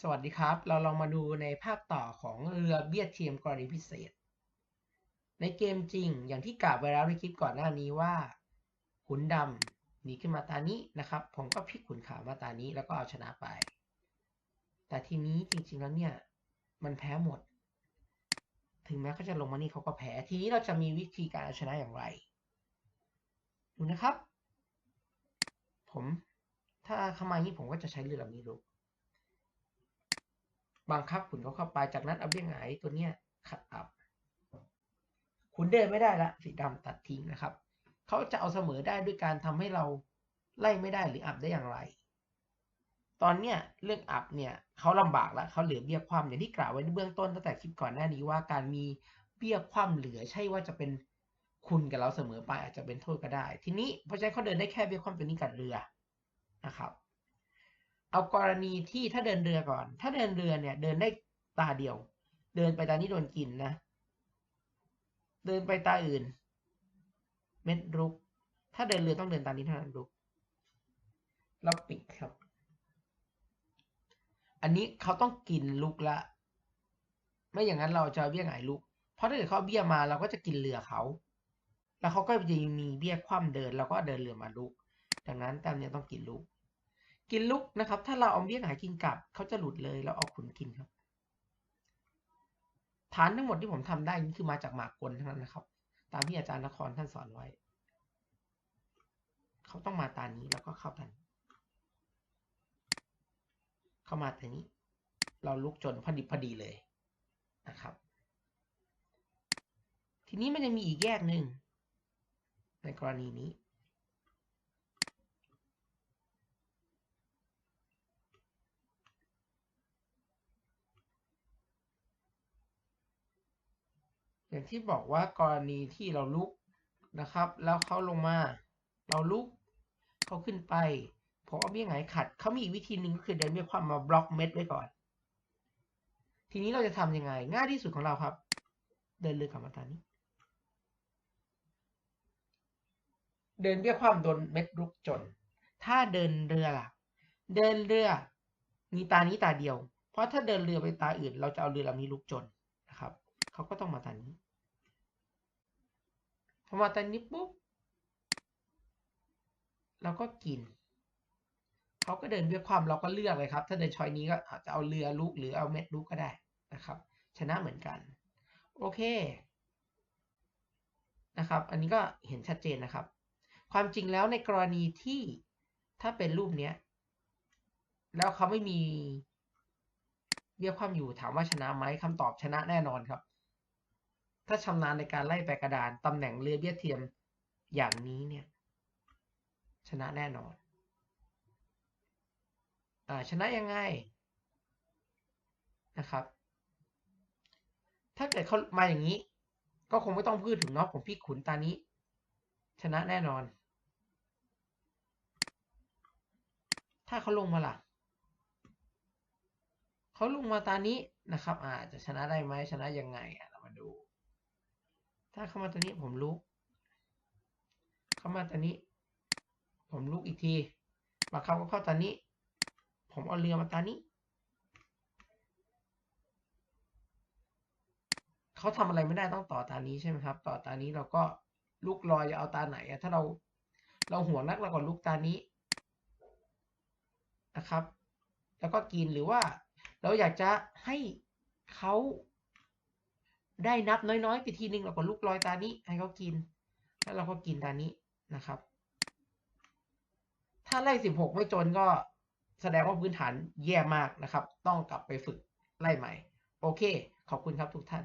สวัสดีครับ เราลองมาดูในภาคต่อของเรือเบียดเทียมกรณีพิเศษ ในเกมจริงอย่างที่กล่าวไปแล้วในคลิปก่อนหน้านี้ว่า ขุนดำหนีขึ้นมาตานี้นะครับ ผมก็พลิกขุนขาวมาตานี้แล้วก็เอาชนะไป แต่ทีนี้จริงๆแล้วเนี่ย มันแพ้หมด ถึงแม้เขาจะลงมานี่เขาก็แพ้ทีนี้เราจะมีวิธีการเอาชนะอย่างไร ดูนะครับ ผมถ้าเข้ามาอย่างนี้ผมก็จะใช้เรือลำนี้ลุก บังคับขุนเขาเข้าไป จากนั้นเอาเบี้ยหงายตัวเนี้ยขัดอับขุนเดินไม่ได้ละสีดำตัดทิ้งนะครับ เขาจะเอาเสมอได้ด้วยการทำให้เราไล่ไม่ได้หรืออับได้อย่างไร ตอนเนี้ยเรื่องอับเนี่ยเขาลำบากแล้วเขาเหลือเบี้ยความอย่างที่กล่าวไว้ในเบื้องต้นตั้งแต่คลิปก่อนหน้านี้ว่าการมีเบี้ยความเหลือใช่ว่าจะเป็นคุณกับเราเสมอไปอาจจะเป็นโทษก็ได้ ทีนี้เพราะฉะนั้นเขาเดินได้แค่เบี้ยความตัวนี้กับเรือนะครับ เอากรณีที่ถ้าเดินเรือก่อน ถ้าเดินเรือเนี่ยเดินได้ตาเดียว เดินไปตานี้โดนกินนะ เดินไปตาอื่น เม็ดรุก ถ้าเดินเรือต้องเดินตานี้เท่านั้นรุกแล้วปิดครับ อันนี้เขาต้องกินลุกละ ไม่อย่างนั้นเราจะเบี้ยหงายลุก เพราะถ้าเกิดเขาเบี้ยมาเราก็จะกินเรือเขา แล้วเขาก็จะมีเบี้ยคว่ำเดินเราก็เดินเรือมาลุก ดังนั้นแต้มเนี้ต้องกินลุก กินลุกนะครับ ถ้าเราเอาเบี้ยหายกินกลับเขาจะหลุดเลยเราเอาขุนกินครับ ฐานทั้งหมดที่ผมทำได้นี่คือมาจากหมากกลทั้งนั้นนะครับ ตามที่อาจารย์นครท่านสอนไว้ เขาต้องมาตานี้แล้วก็เข้าตานี้เข้ามาตานี้ เราลุกจนพอดีพอดีเลยนะครับ ทีนี้มันจะมีอีกแยกหนึ่งในกรณีนี้ อย่างที่บอกว่ากรณีที่เราลุกนะครับ แล้วเขาลงมา เราลุกเขาขึ้นไปผมเอาเบี้ยหงายขัดเขามีอีกวิธีหนึ่งก็คือเดินเบี้ยความมาบล็อกเม็ดไว้ก่อน ทีนี้เราจะทำยังไง ง่ายที่สุดของเราครับ เดินเรือกลับมาตานี้ เดินเบี้ยความโดนเม็ดลุกจน ถ้าเดินเรือล่ะ เดินเรือมีตานี้ตาเดียว เพราะถ้าเดินเรือไปตาอื่น เราจะเอาเรือลำนี้ลุกจนนะครับเขาก็ต้องมาตานี้ พอมาตานี้ปุ๊บเราก็กินเขาก็เดินเบี้ยความเราก็เลือกเลยครับ ถ้าเดินชอยนี้ก็อาจจะเอาเรือลุกหรือเอาเม็ดลุกก็ได้นะครับ ชนะเหมือนกัน โอเคนะครับ อันนี้ก็เห็นชัดเจนนะครับ ความจริงแล้วในกรณีที่ถ้าเป็นรูปเนี้ย แล้วเขาไม่มีเบี้ยความอยู่ถามว่าชนะไหมคำตอบชนะแน่นอนครับ ถ้าชำนาญในการไล่แปกระดานตำแหน่งเรือเบี้ยเทียมอย่างนี้เนี่ยชนะแน่นอนอ่าชนะยังไงนะครับ ถ้าเกิดเขามาอย่างนี้ ก็คงไม่ต้องพูดถึงเนาะผมพี่ขุนตานี้ ชนะแน่นอน ถ้าเขาลงมาล่ะเขาลงมาตานี้นะครับอาจจะชนะได้ไหมชนะยังไงเรามาดู ถ้าเข้ามาตัวนี้ผมลุก เข้ามาตัวนี้ ผมลุกอีกทีมาเข้าก็เข้าตานี้ ผมเอาเรือมาตานี้ เขาทำอะไรไม่ได้ต้องต่อตานี้ใช่ไหมครับ ต่อตานี้เราก็ลุกลอยจะเอาตาไหนอะถ้าเราเราหัวงนักเราก็ลุกตานี้นะครับ แล้วก็กินหรือว่าเราอยากจะให้เขา ได้นับน้อยๆ ไปทีนึงเราก็ลุกลอยตานี้ ให้เขากิน แล้วเราก็กินตานี้นะครับ ถ้าไล่สิบหกไม่จนก็แสดงว่าพื้นฐานแย่มากนะครับ ต้องกลับไปฝึกไล่ใหม่ โอเค ขอบคุณครับทุกท่าน